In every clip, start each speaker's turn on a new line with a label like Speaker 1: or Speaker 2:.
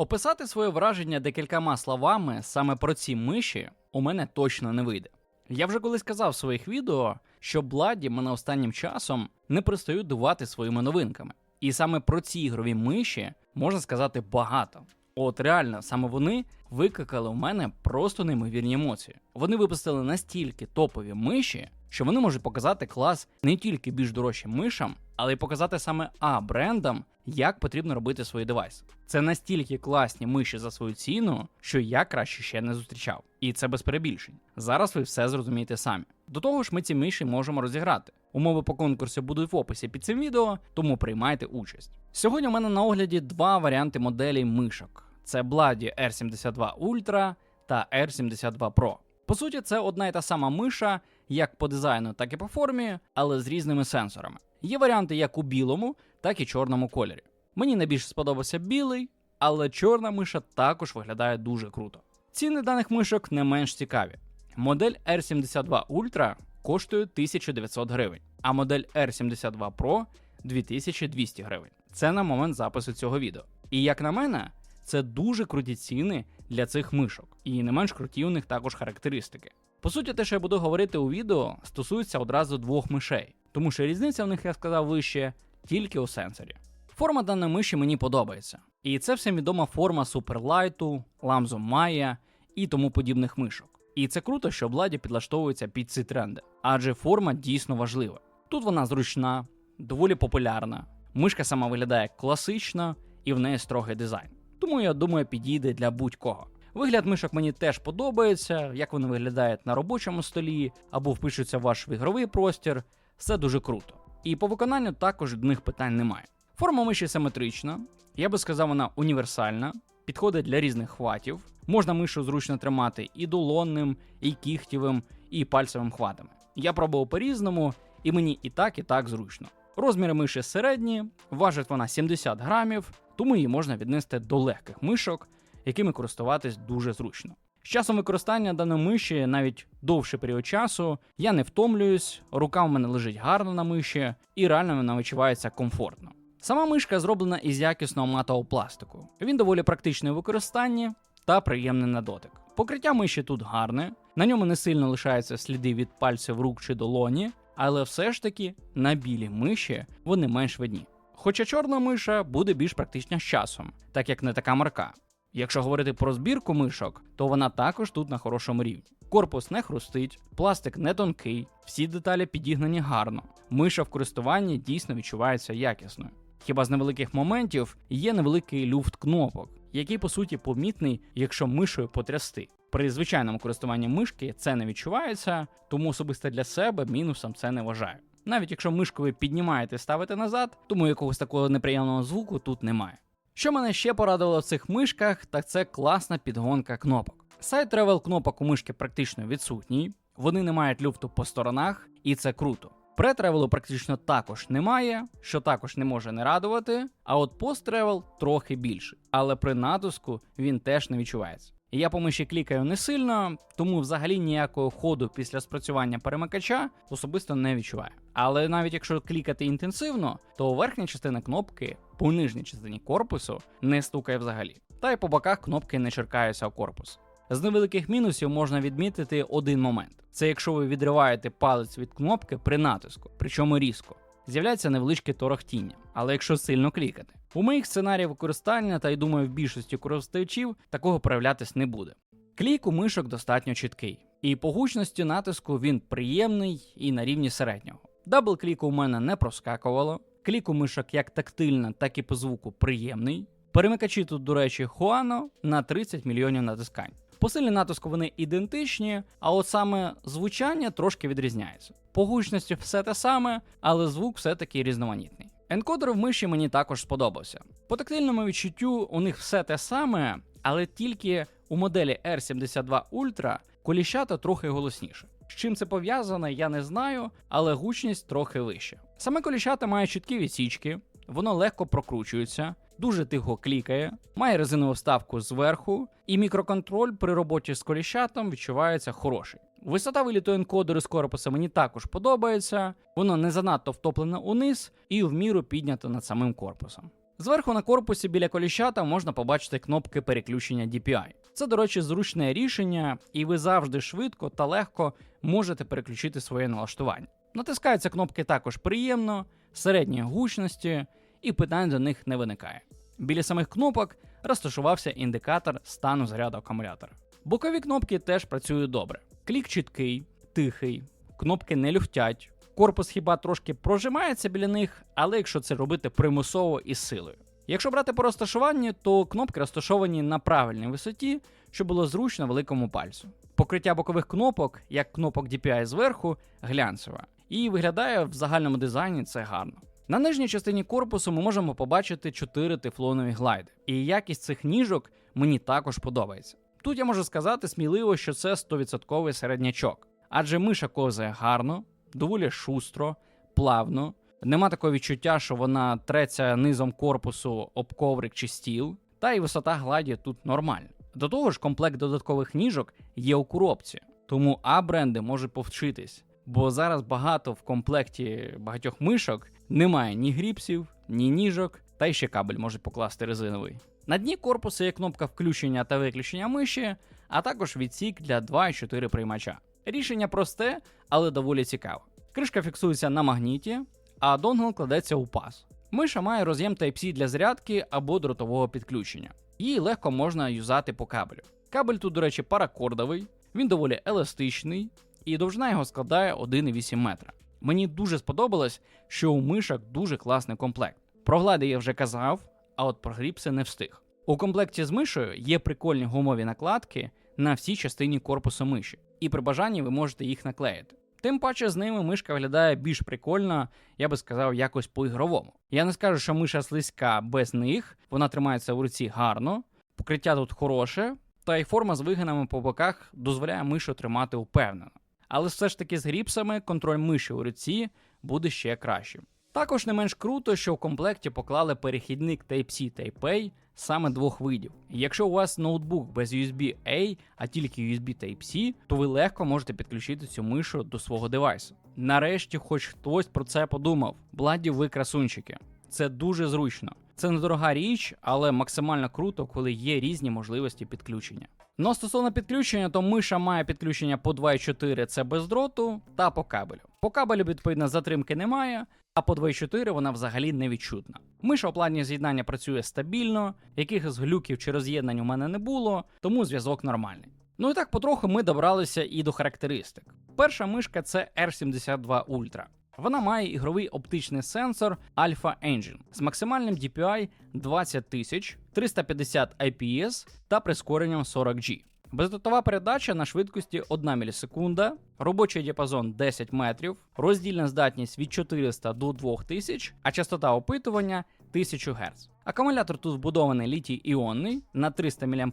Speaker 1: Описати своє враження декількома словами саме про ці миші у мене точно не вийде. Я вже колись казав в своїх відео, що Бладі мене останнім часом не перестають дивувати своїми новинками. І саме про ці ігрові миші можна сказати багато. От реально, саме вони викликали у мене просто неймовірні емоції. Вони випустили настільки топові миші, що вони можуть показати клас не тільки більш дорожчим мишам, але й показати саме А брендам, як потрібно робити свої девайси. Це настільки класні миші за свою ціну, що я краще ще не зустрічав. І це без перебільшень. Зараз ви все зрозумієте самі. До того ж, ми ці миші можемо розіграти. Умови по конкурсу будуть в описі під цим відео, тому приймайте участь. Сьогодні у мене на огляді два варіанти моделей мишок: це Blady R72 Ultra та R72 Pro. По суті, це одна і та сама миша, як по дизайну, так і по формі, але з різними сенсорами. Є варіанти як у білому, так і чорному кольорі. Мені найбільше сподобався білий, але чорна миша також виглядає дуже круто. Ціни даних мишок не менш цікаві. Модель R72 Ultra коштує 1900 гривень, а модель R72 Pro 2200 гривень. Це на момент запису цього відео. І як на мене, це дуже круті ціни для цих мишок, і не менш круті у них також характеристики. По суті, те, що я буду говорити у відео, стосується одразу двох мишей, тому що різниця в них, як сказав вище, тільки у сенсорі. Форма даної миші мені подобається. І це всім відома форма Суперлайту, Ламзо Maya і тому подібних мишок. І це круто, що владі підлаштовується під ці тренди, адже форма дійсно важлива. Тут вона зручна, доволі популярна. Мишка сама виглядає класично і в неї строгий дизайн. Тому я думаю, підійде для будь-кого. Вигляд мишок мені теж подобається, як вони виглядають на робочому столі або впишуться в ваш ігровий простір. Все дуже круто. І по виконанню також до питань немає. Форма миші симетрична, я би сказав, вона універсальна, підходить для різних хватів. Можна мишу зручно тримати і долонним, і кігтєвим, і пальцевим хватами. Я пробував по-різному, і мені і так, і так зручно. Розміри миші середні, важить вона 70 грамів, тому її можна віднести до легких мишок, якими користуватись дуже зручно. З часом використання даної миші навіть довший період часу я не втомлююсь, рука в мене лежить гарно на миші, і реально вона відчувається комфортно. Сама мишка зроблена із якісного матового пластику. Він доволі практичний у використанні та приємний на дотик. Покриття миші тут гарне, на ньому не сильно лишаються сліди від пальців рук чи долоні, але все ж таки на білій миші вони менш видні. Хоча чорна миша буде більш практична з часом, так як не така марка. Якщо говорити про збірку мишок, то вона також тут на хорошому рівні. Корпус не хрустить, пластик не тонкий, всі деталі підігнані гарно. Миша в користуванні дійсно відчувається якісною. Хіба з невеликих моментів є невеликий люфт кнопок, який по суті помітний, якщо мишою потрясти. При звичайному користуванні мишки це не відчувається, тому особисто для себе мінусом це не вважаю. Навіть якщо мишку ви піднімаєте і ставите назад, тому якогось такого неприємного звуку тут немає. Що мене ще порадило в цих мишках, так це класна підгонка кнопок. Сайт тревел кнопок у мишки практично відсутній, вони не мають люфту по сторонах, і це круто. Претревелу практично також немає, що також не може не радувати. А от посттревел трохи більший, але при натиску він теж не відчувається. Я по миші клікаю не сильно, тому взагалі ніякого ходу після спрацювання перемикача особисто не відчуваю. Але навіть якщо клікати інтенсивно, то верхня частина кнопки по нижній частині корпусу не стукає взагалі. Та й по боках кнопки не черкаються у корпус. З невеликих мінусів можна відмітити один момент: це якщо ви відриваєте палець від кнопки при натиску, причому різко. З'являється невеличке торохтіння, але якщо сильно клікати. У моїх сценаріях використання, та й думаю, в більшості користувачів такого проявлятись не буде. Клік у мишок достатньо чіткий, і по гучності натиску він приємний і на рівні середнього. Дабл кліку у мене не проскакувало. Клік у мишок як тактильно, так і по звуку приємний. Перемикачі тут, до речі, Хуано на 30 мільйонів натискань. По силі натиску вони ідентичні, а от саме звучання трошки відрізняється. По гучності все те саме, але звук все-таки різноманітний. Енкодер в миші мені також сподобався. По тактильному відчуттю у них все те саме, але тільки у моделі R72 Ultra коліщата трохи голосніше. З чим це пов'язано, я не знаю, але гучність трохи вища. Саме коліщата має чіткі відсічки, воно легко прокручується, дуже тихо клікає, має резинову вставку зверху, і мікроконтроль при роботі з коліщатом відчувається хороший. Висота виліту енкодеру з корпуса мені також подобається, воно не занадто втоплене униз і в міру піднято над самим корпусом. Зверху на корпусі біля коліщата можна побачити кнопки переключення DPI. Це, до речі, зручне рішення, і ви завжди швидко та легко можете переключити своє налаштування. Натискаються кнопки також приємно, середньої гучності, і питань до них не виникає. Біля самих кнопок розташувався індикатор стану заряду акумулятора. Бокові кнопки теж працюють добре. Клік чіткий, тихий, кнопки не люфтять. Корпус хіба трошки прожимається біля них, але якщо це робити примусово і силою. Якщо брати по розташуванню, то кнопки розташовані на правильній висоті, що було зручно великому пальцю. Покриття бокових кнопок, як кнопок DPI зверху, глянцеве, і виглядає в загальному дизайні це гарно. На нижній частині корпусу ми можемо побачити 4 тефлонові глайди, і якість цих ніжок мені також подобається. Тут я можу сказати сміливо, що це 100% середнячок, адже миша ковзає гарно, доволі шустро, плавно. Нема такого відчуття, що вона треться низом корпусу об коврик чи стіл, та й висота гладі тут нормальна. До того ж, комплект додаткових ніжок є у коробці, тому А бренди можуть повчитись, бо зараз багато в комплекті багатьох мишок немає ні гріпсів, ні ніжок, та й ще кабель можуть покласти резиновий. На дні корпусу є кнопка включення та виключення миші, а також відсік для 2-4 приймача. Рішення просте, але доволі цікаве. Кришка фіксується на магніті, а донгл кладеться у паз. Миша має роз'єм Type-C для зарядки або дротового підключення. Її легко можна юзати по кабелю. Кабель тут, до речі, паракордовий, він доволі еластичний, і довжина його складає 1,8 метра. Мені дуже сподобалось, що у мишок дуже класний комплект. Про глади я вже казав, а от про гріпси не встиг. У комплекті з мишою є прикольні гумові накладки на всій частині корпусу миші, і при бажанні ви можете їх наклеїти. Тим паче з ними мишка виглядає більш прикольно, я би сказав, якось по-ігровому. Я не скажу, що миша слизька без них, вона тримається в руці гарно, покриття тут хороше, та й форма з вигинами по боках дозволяє мишу тримати впевнено. Але все ж таки з гріпсами контроль миші у руці буде ще кращим. Також не менш круто, що в комплекті поклали перехідник Type-C Type-A саме двох видів. Якщо у вас ноутбук без USB-A, а тільки USB Type-C, то ви легко можете підключити цю мишу до свого девайсу. Нарешті, хоч хтось про це подумав. Бладі, ви красунчики. Це дуже зручно. Це недорога річ, але максимально круто, коли є різні можливості підключення. Ну, стосовно підключення, то миша має підключення по 2.4 це без дроту та по кабелю. По кабелю, відповідно, затримки немає, а по 2.4 вона взагалі не відчутна. Миша у плані з'єднання працює стабільно, якихось глюків чи роз'єднань у мене не було, тому зв'язок нормальний. Ну і так потроху ми добралися і до характеристик. Перша мишка це R72 Ultra. Вона має ігровий оптичний сенсор Alpha Engine з максимальним DPI 20 тисяч, 350 IPS та прискоренням 40G. Бездотова передача на швидкості 1 мілісекунда, робочий діапазон 10 метрів, роздільна здатність від 400 до 2000, а частота опитування 1000 Гц. Акумулятор тут вбудований літій іонний на 300 мАч,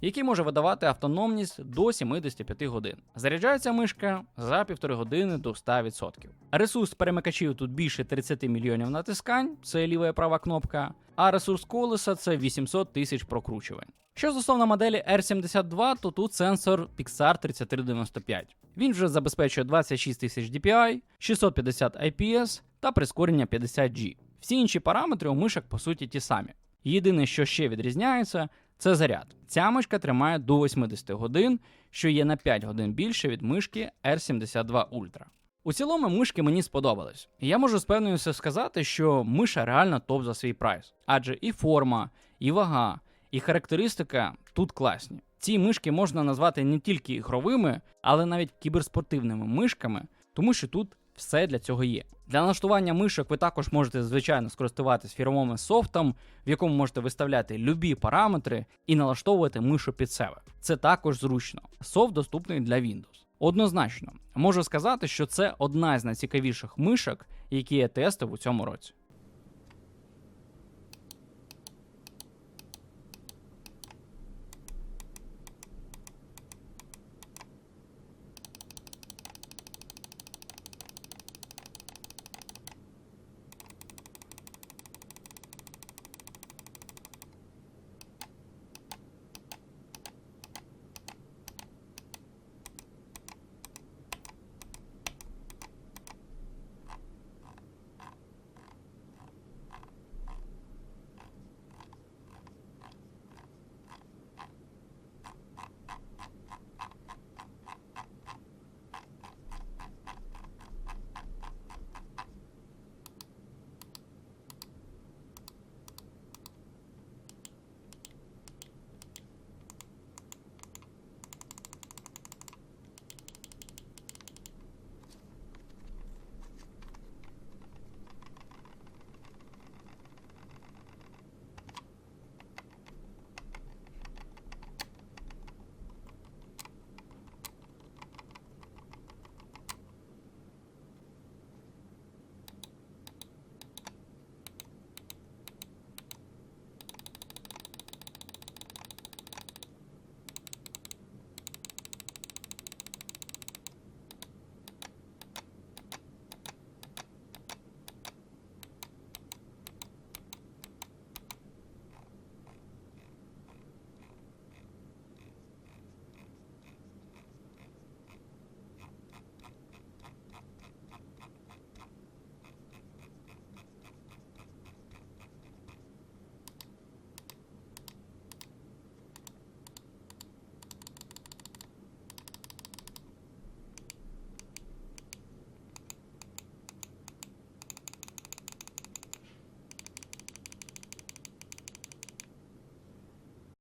Speaker 1: який може видавати автономність до 75 годин. Заряджається мишка за 1,5 години до 100%. Ресурс перемикачів тут більше 30 мільйонів натискань, це ліва і права кнопка, а ресурс колеса це 800 тисяч прокручувань. Що стосовно моделі R72, то тут сенсор Pixar 3395. Він вже забезпечує 26 тисяч DPI, 650 IPS та прискорення 50G. Всі інші параметри у мишок по суті ті самі. Єдине, що ще відрізняється, це заряд. Ця мишка тримає до 80 годин, що є на 5 годин більше від мишки R72 Ultra. У цілому мишки мені сподобались. Я можу з певністю сказати, що миша реально топ за свій прайс. Адже і форма, і вага, і характеристика тут класні. Ці мишки можна назвати не тільки ігровими, але навіть кіберспортивними мишками, тому що тут все для цього є. Для налаштування мишок ви також можете, звичайно, скористуватись фірмовим софтом, в якому можете виставляти любі параметри і налаштовувати мишу під себе. Це також зручно. Софт доступний для Windows. Однозначно, можу сказати, що це одна з найцікавіших мишок, які я тестив у цьому році.